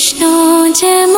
কৃষ্ণ যেমন